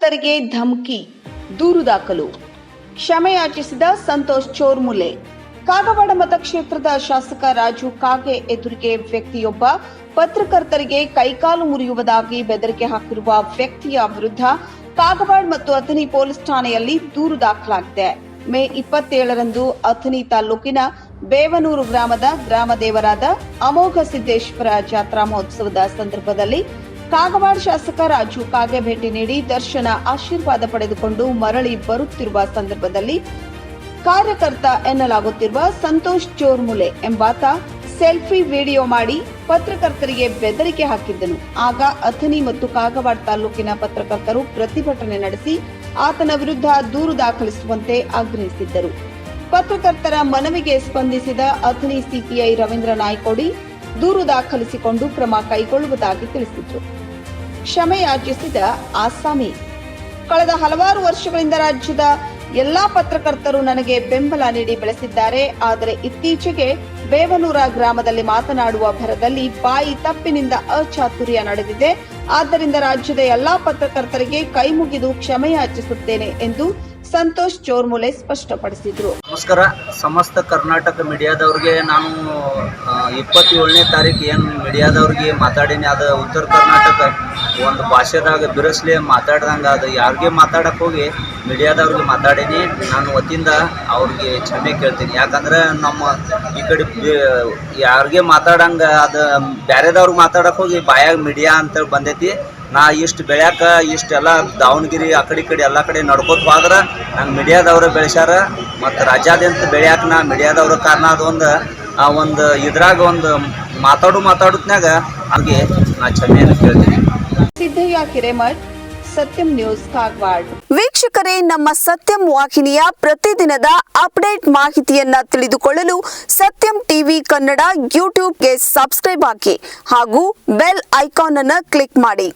ಪತ್ರಕರ್ತರಿಗೆ ಧಮಕಿ, ದೂರು ದಾಖಲು. ಕ್ಷಮೆಯಾಚಿಸಿದ ಸಂತೋಷ್ ಚೋರ್ಮುಲೆ. ಕಾಗವಾಡ ಮತಕ್ಷೇತ್ರದ ಶಾಸಕ ರಾಜು ಕಾಗೆ ಎದುರಿಗೆ ವ್ಯಕ್ತಿಯೊಬ್ಬ, ಪತ್ರಕರ್ತರಿಗೆ ಕೈಕಾಲು ಮುರಿಯುವುದಾಗಿ ಬೆದರಿಕೆ ಹಾಕಿರುವ ವ್ಯಕ್ತಿಯ ವಿರುದ್ಧ ಕಾಗವಾಡ ಮತ್ತು ಅಥಣಿ ಪೊಲೀಸ್ ಠಾಣೆಯಲ್ಲಿ ದೂರು ದಾಖಲಾಗಿದೆ. ಮೇ ಇಪ್ಪತ್ತೇಳರಂದು ಅಥಣಿ ತಾಲೂಕಿನ ಬೇವನೂರು ಗ್ರಾಮದ ಗ್ರಾಮದೇವರಾದ ಅಮೋಘ ಸಿದ್ದೇಶ್ವರ ಜಾತ್ರಾ ಮಹೋತ್ಸವದ ಸಂದರ್ಭದಲ್ಲಿ ಕಾಗವಾಡ ಶಾಸಕ ರಾಜು ಕಾಗೆ ಭೇಟಿ ನೀಡಿ ದರ್ಶನ ಆಶೀರ್ವಾದ ಪಡೆದುಕೊಂಡು ಮರಳಿ ಬರುತ್ತಿರುವ ಸಂದರ್ಭದಲ್ಲಿ ಕಾರ್ಯಕರ್ತ ಎನ್ನಲಾಗುತ್ತಿರುವ ಸಂತೋಷ್ ಚೋರ್ಮುಲೆ ಎಂಬಾತ ಸೆಲ್ಫಿ ವಿಡಿಯೋ ಮಾಡಿ ಪತ್ರಕರ್ತರಿಗೆ ಬೆದರಿಕೆ ಹಾಕಿದ್ದನು. ಆಗ ಅಥಣಿ ಮತ್ತು ಕಾಗವಾಡ ತಾಲೂಕಿನ ಪತ್ರಕರ್ತರು ಪ್ರತಿಭಟನೆ ನಡೆಸಿ ಆತನ ವಿರುದ್ಧ ದೂರು ದಾಖಲಿಸುವಂತೆ ಆಗ್ರಹಿಸಿದ್ದರು. ಪತ್ರಕರ್ತರ ಮನವಿಗೆ ಸ್ಪಂದಿಸಿದ ಅಥಣಿ ಸಿಪಿಐ ರವೀಂದ್ರ ನಾಯ್ಕೋಡಿ ದೂರು ದಾಖಲಿಸಿಕೊಂಡು ಕ್ರಮ ಕೈಗೊಳ್ಳುವುದಾಗಿ ತಿಳಿಸಿದ್ರು. ಕ್ಷಮೆಯಾಚಿಸಿದ ಆಸಾಮಿ, ಕಳೆದ ಹಲವಾರು ವರ್ಷಗಳಿಂದ ರಾಜ್ಯದ ಎಲ್ಲಾ ಪತ್ರಕರ್ತರು ನನಗೆ ಬೆಂಬಲ ನೀಡಿ ಬೆಳೆಸಿದ್ದಾರೆ. ಆದರೆ ಇತ್ತೀಚೆಗೆ ಬೇವನೂರ ಗ್ರಾಮದಲ್ಲಿ ಮಾತನಾಡುವ ಭರದಲ್ಲಿ ಬಾಯಿ ತಪ್ಪಿನಿಂದ ಅಚಾತುರ್ಯ ನಡೆದಿದೆ. ಆದ್ದರಿಂದ ರಾಜ್ಯದ ಎಲ್ಲಾ ಪತ್ರಕರ್ತರಿಗೆ ಕೈ ಮುಗಿದು ಕ್ಷಮೆಯಾಚಿಸುತ್ತೇನೆ ಎಂದು ಸಂತೋಷ್ ಚೋರ್ಮುಲೆ ಸ್ಪಷ್ಟಪಡಿಸಿದರು. ನಮಸ್ಕಾರ. ಸಮಸ್ತ ಕರ್ನಾಟಕ ಮೀಡಿಯಾದವ್ರಿಗೆ ನಾನು ಇಪ್ಪತ್ತೇಳನೇ ತಾರೀಕು ಏನು ಮೀಡಿಯಾದವ್ರಿಗೆ ಮಾತಾಡೀನಿ. ಅದು ಉತ್ತರ ಕರ್ನಾಟಕ ಒಂದು ಭಾಷೆದಾಗ ಬಿರಸ್ಲಿ ಮಾತಾಡ್ದಂಗೆ ಅದು. ಯಾರಿಗೆ ಮಾತಾಡಕ್ಕೆ ಹೋಗಿ ಮೀಡಿಯಾದವ್ರಿಗೆ ಮಾತಾಡೀನಿ. ನಾನು ವತಿಯಿಂದ ಅವ್ರಿಗೆ ಕ್ಷಮೆ ಕೇಳ್ತೀನಿ. ಯಾಕಂದ್ರೆ ನಮ್ಮ ಈ ಕಡೆ ಯಾರಿಗೆ ಮಾತಾಡಂಗೆ ಅದು ಬ್ಯಾರೆದವ್ರಿಗೆ ಮಾತಾಡಕ್ಕೆ ಹೋಗಿ ಬಾಯಾಗ ಮೀಡಿಯಾ ಅಂತೇಳಿ ಬಂದೈತಿ. ನಾ ಇಷ್ಟು ಬೆಳ್ಯಾಕ ಇಷ್ಟೆಲ್ಲ ದಾವಣಗೆರೆ ಆ ಕಡೆ ಈ ಕಡೆ ಎಲ್ಲ ಕಡೆ ನಡ್ಕೋತ ಹೋದ್ರೆ ನಂಗೆ ಮೀಡಿಯಾದವ್ರು ಬೆಳೆಸ್ಯಾರ ಮತ್ತು ರಾಜ್ಯಾದ್ಯಂತ ಬೆಳ್ಯಾಕ ನಾ ಮೀಡಿಯಾದವ್ರ ಕಾರಣ ಅದೊಂದು ಆ ಒಂದು ಇದ್ರಾಗ ಒಂದು ಮಾತಾಡು ಮಾತಾಡೋದ್ನಾಗ ಅವ್ರಿಗೆ ನಾ ಕ್ಷಮೆಯನ್ನು ಕೇಳ್ತೀನಿ ಸಿದ್ದಯ್ಯ ಹಿರೇಮಠ್ ಸತ್ಯಂ ನ್ಯೂಸ್ ಕಾಗವಾಡ್. ವೀಕ್ಷಕರೇ ನಮ್ಮ ಸತ್ಯಂ ವಾಹಿನಿಯ ಪ್ರತಿದಿನದ ಅಪ್ಡೇಟ್ ಮಾಹಿತಿಯನ್ನ ತಿಳಿದುಕೊಳ್ಳಲು ಸತ್ಯಂ ಟಿವಿ ಕನ್ನಡ ಯೂಟ್ಯೂಬ್ಗೆ ಸಬ್ಸ್ಕ್ರೈಬ್ ಹಾಕಿ ಹಾಗೂ ಬೆಲ್ ಐಕಾನ್ ಅನ್ನು ಕ್ಲಿಕ್ ಮಾಡಿ.